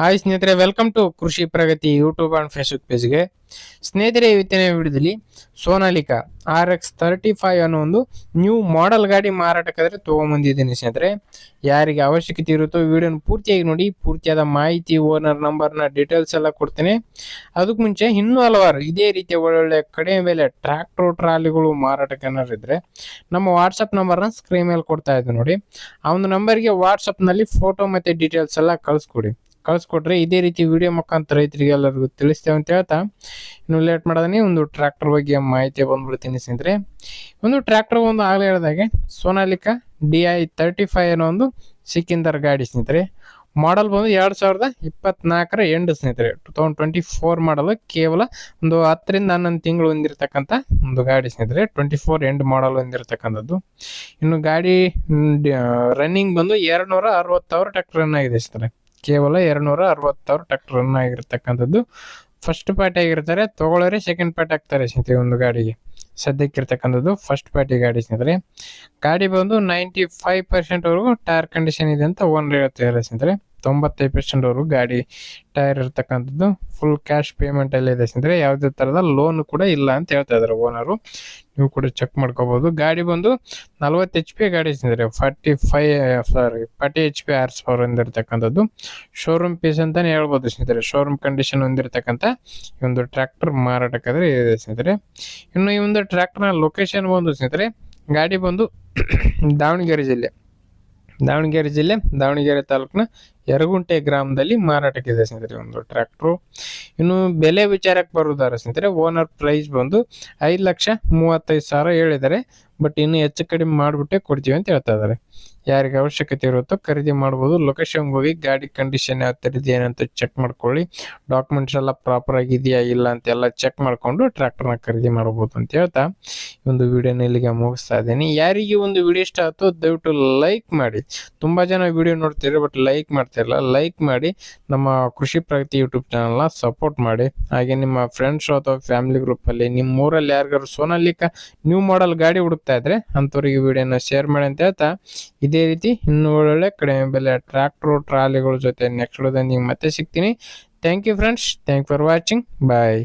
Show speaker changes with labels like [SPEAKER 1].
[SPEAKER 1] Hi ಸ್ನೇಹಿತರೆ welcome to Krishi Pragati YouTube and Facebook ಪೇಜ್ಗೆ ಸ್ನೇಹಿತರೆ ಇವತ್ತಿನ ವಿಡಿಯೋದಲ್ಲಿ Sonalika R X thirty five ಅನ್ನೋ ಒಂದು ನ್ಯೂ ಮಾಡೆಲ್ ಗಾಡಿ ಮಾರಾಟಕ್ಕಾದ್ರೆ ತೊಗೊಂಬಂದಿದ್ದೀನಿ ಸ್ನೇಹಿತರೆ. ಯಾರಿಗೆ ಅವಶ್ಯಕತೆ ಇರುತ್ತೋ ವಿಡಿಯೋನ ಪೂರ್ತಿಯಾಗಿ ನೋಡಿ, ಪೂರ್ತಿಯಾದ ಮಾಹಿತಿ ಓನರ್ ನಂಬರ್ನ ಡೀಟೇಲ್ಸ್ ಎಲ್ಲ ಕೊಡ್ತೇನೆ. ಅದಕ್ಕೆ ಮುಂಚೆ ಇನ್ನೂ ಹಲವಾರು ಇದೇ ರೀತಿಯ ಒಳ್ಳೊಳ್ಳೆ ಕಡಿಮೆ ಬೆಲೆ ಟ್ರ್ಯಾಕ್ಟರ್ ಟ್ರಾಲಿಗಳು ಮಾರಾಟಕ್ಕೆ ಏನಾದ್ರು ಇದ್ದರೆ ನಮ್ಮ ವಾಟ್ಸಪ್ ನಂಬರ್ನ ಸ್ಕ್ರೀನ್ ಮೇಲೆ ಕೊಡ್ತಾ ಇದ್ದೆ ನೋಡಿ. ಆ ಒಂದು ನಂಬರ್ಗೆ ವಾಟ್ಸಪ್ನಲ್ಲಿ ಫೋಟೋ ಮತ್ತು ಡೀಟೇಲ್ಸ್ ಎಲ್ಲ ಕಳಿಸ್ಕೊಡಿ. ಕಳಿಸ್ಕೊಟ್ರೆ ಇದೇ ರೀತಿ ವಿಡಿಯೋ ಮುಖಾಂತರ ರೈತರಿಗೆ ಎಲ್ಲರಿಗೂ ತಿಳಿಸ್ತೇವೆ ಅಂತ ಹೇಳ್ತಾ. ಇನ್ನು ಲೇಟ್ ಮಾಡೋದನ್ನೇ ಒಂದು ಟ್ರ್ಯಾಕ್ಟರ್ ಬಗ್ಗೆ ಮಾಹಿತಿ ಬಂದ್ಬಿಡ್ತೀನಿ ಸ್ನೇಹಿತರೆ. ಒಂದು ಟ್ರ್ಯಾಕ್ಟರ್ ಒಂದು ಆಗಲೇ ಹೇಳಿದಾಗೆ, Sonalika D I thirty five ಅನ್ನೋ ಒಂದು ಸಿಕ್ಕಿಂದರ್ ಗಾಡಿ ಸ್ನೇಹಿತರೆ. ಮಾಡಲ್ ಬಂದು ಎರಡು ಸಾವಿರದ ಇಪ್ಪತ್ನಾಲ್ಕರ ಎಂಡ್ ಸ್ನೇಹಿತರೆ. ಟೂ ತೌಸಂಡ್ ಟ್ವೆಂಟಿ ಫೋರ್ ಮಾಡಲು ಕೇವಲ ಒಂದು ಹತ್ತರಿಂದ ಹನ್ನೊಂದು ತಿಂಗಳು ಹೊಂದಿರತಕ್ಕಂಥ ಒಂದು ಗಾಡಿ ಸ್ನೇಹಿತರೆ. ಟ್ವೆಂಟಿ ಫೋರ್ ಎಂಡ್ ಮಾಡಲ್ ಹೊಂದಿರತಕ್ಕಂಥದ್ದು. ಇನ್ನು ಗಾಡಿ ರನ್ನಿಂಗ್ ಬಂದು ಎರಡು ನೂರ ಅರವತ್ತಾರು ಟ್ರ್ಯಾಕ್ಟರ್ ಆಗಿದೆ ಸ್ನೇಹಿತರೆ. ಕೇವಲ ಎರಡು ನೂರ ಅರವತ್ತಾರು ಟ್ರ್ಯಾಕ್ಟರ್ ರನ್ ಆಗಿರ್ತಕ್ಕಂಥದ್ದು. ಫಸ್ಟ್ ಪಾರ್ಟಿ ಆಗಿರ್ತಾರೆ ತಗೊಳ್ಳೋರೆ ಸೆಕೆಂಡ್ ಪಾರ್ಟಿ ಆಗ್ತಾರೆ ಸ್ನೇಹಿತರೆ ಒಂದು ಗಾಡಿಗೆ. ಸದ್ಯಕ್ಕಿರ್ತಕ್ಕಂಥದ್ದು ಫಸ್ಟ್ ಪಾರ್ಟಿ ಗಾಡಿ ಸ್ನೇಹಿತರೆ. ಗಾಡಿ ಬಂದು ನೈಂಟಿ ಫೈವ್ ಪರ್ಸೆಂಟ್ವರೆಗೂ ಟೈರ್ ಕಂಡೀಷನ್ ಇದೆ ಅಂತ ಓನರ್ ಹೇಳ್ತಾರೆ ಸ್ನೇಹಿತರೆ. ತೊಂಬತ್ತೈದು ಪರ್ಸೆಂಟ್ವರೆಗೂ ಗಾಡಿ ಟೈರ್ ಇರ್ತಕ್ಕಂಥದ್ದು ಫುಲ್ ಕ್ಯಾಶ್ ಪೇಮೆಂಟ್ ಅಲ್ಲಿ ಇದೆ. ಸ್ನೇಹಿತರೆ ಯಾವುದೇ ಥರದ ಲೋನ್ ಕೂಡ ಇಲ್ಲ ಅಂತ ಹೇಳ್ತಾ ಇದ್ದಾರೆ ಓನರು ನೀವು ಕೂಡ ಚೆಕ್ ಮಾಡ್ಕೋಬಹುದು ಗಾಡಿ ಬಂದು ನಲ್ವತ್ತು ಎಚ್ ಪಿ ಗಾಡಿ ಸ್ನೇಹಿತರೆ forty five sorry forty H P horse power ಹೊಂದಿರತಕ್ಕಂಥದ್ದು showroom piece ಅಂತಾನೆ ಹೇಳ್ಬೋದು ಸ್ನೇಹಿತರೆ. ಶೋರೂಮ್ ಕಂಡೀಷನ್ ಹೊಂದಿರತಕ್ಕಂಥ ಈ ಒಂದು ಟ್ರ್ಯಾಕ್ಟರ್ ಮಾರಾಟಕ್ಕಾದ್ರೆ ಇದೆ ಸ್ನೇಹಿತರೆ. ಇನ್ನು ಈ ಒಂದು ಟ್ರ್ಯಾಕ್ಟರ್ನ ಲೊಕೇಶನ್ ಬಂದು ಸ್ನೇಹಿತರೆ, ಗಾಡಿ ಬಂದು ದಾವಣಗೆರೆ ಜಿಲ್ಲೆ. ದಾವಣಗೆರೆ ಜಿಲ್ಲೆ, ದಾವಣಗೆರೆ ತಾಲೂಕಿನ ಯರಗುಂಟೆ ಗ್ರಾಮದಲ್ಲಿ ಮಾರಾಟಕ್ಕಿದೆ ಸ್ನೇಹಿತರೆ ಒಂದು ಟ್ರ್ಯಾಕ್ಟ್ರು. ಇನ್ನು ಬೆಲೆ ವಿಚಾರಕ್ಕೆ ಬರುವುದಾರ ಸ್ನೇಹಿತರೆ, ಓನರ್ ಪ್ರೈಸ್ ಬಂದು ಐದು ಲಕ್ಷ ಮೂವತ್ತೈದು ಸಾವಿರ ಹೇಳಿದ್ದಾರೆ. ಬಟ್ ಇನ್ನು ಹೆಚ್ಚು ಕಡಿಮೆ ಮಾಡಿಬಿಟ್ಟೆ ಕೊಡ್ತೀವಿ ಅಂತ ಹೇಳ್ತಾ ಇದ್ದಾರೆ. ಯಾರಿಗೆ ಅವಶ್ಯಕತೆ ಇರುತ್ತೋ ಖರೀದಿ ಮಾಡ್ಬೋದು. ಲೊಕೇಶನ್ಗೆ ಹೋಗಿ ಗಾಡಿ ಕಂಡೀಷನ್ ಯಾವ ಥರ ಇದೆ ಏನಂತ ಚೆಕ್ ಮಾಡ್ಕೊಳ್ಳಿ. ಡಾಕ್ಯುಮೆಂಟ್ಸ್ ಎಲ್ಲ ಪ್ರಾಪರ್ ಆಗಿದೆಯಾ ಇಲ್ಲ ಅಂತ ಎಲ್ಲ ಚೆಕ್ ಮಾಡಿಕೊಂಡು ಟ್ರ್ಯಾಕ್ಟರ್ನ ಖರೀದಿ ಮಾಡ್ಬೋದು ಅಂತ ಹೇಳ್ತಾ ಒಂದು ವಿಡಿಯೋನ ಇಲ್ಲಿಗೆ ಮುಗಿಸ್ತಾ ಇದ್ದೀನಿ. ಯಾರಿಗೆ ಒಂದು ವಿಡಿಯೋ ಇಷ್ಟ ಆಯ್ತು ದಯವಿಟ್ಟು ಲೈಕ್ ಮಾಡಿ. ತುಂಬ ಜನ ವಿಡಿಯೋ ನೋಡ್ತೀರಿ ಬಟ್ ಲೈಕ್ ಮಾಡ್ತಿರಲ್ಲ ಲೈಕ್ ಮಾಡಿ ನಮ್ಮ ಕೃಷಿ ಪ್ರಗತಿ ಯೂಟ್ಯೂಬ್ ಚಾನಲ್ನ ಸಪೋರ್ಟ್ ಮಾಡಿ. ಹಾಗೆ ನಿಮ್ಮ ಫ್ರೆಂಡ್ಸ್ ಅಥವಾ ಫ್ಯಾಮಿಲಿ ಗ್ರೂಪಲ್ಲಿ ನಿಮ್ಮ ಊರಲ್ಲಿ ಯಾರಿಗಾರು ಸೋನಾಲಿಕ ನ್ಯೂ ಮಾಡೆಲ್ ಗಾಡಿ ಹುಡುಕ್ತಾ ಇದ್ರೆ ಅಂಥವ್ರಿಗೆ ವಿಡಿಯೋನ ಶೇರ್ ಮಾಡಿ ಅಂತ ಹೇಳ್ತಾ, ಇದೇ ರೀತಿ ಇನ್ನೂ ಒಳ್ಳೊಳ್ಳೆ ಕಡಿಮೆ ಬೆಲೆ ಟ್ರ್ಯಾಕ್ಟ್ರು ಟ್ರಾಲಿಗಳ ಜೊತೆ ನೆಕ್ಸ್ಟ್ ವಿಡಿಯೋದಲ್ಲಿ ಮತ್ತೆ ಸಿಗ್ತೀನಿ. Thank you friends thank for watching bye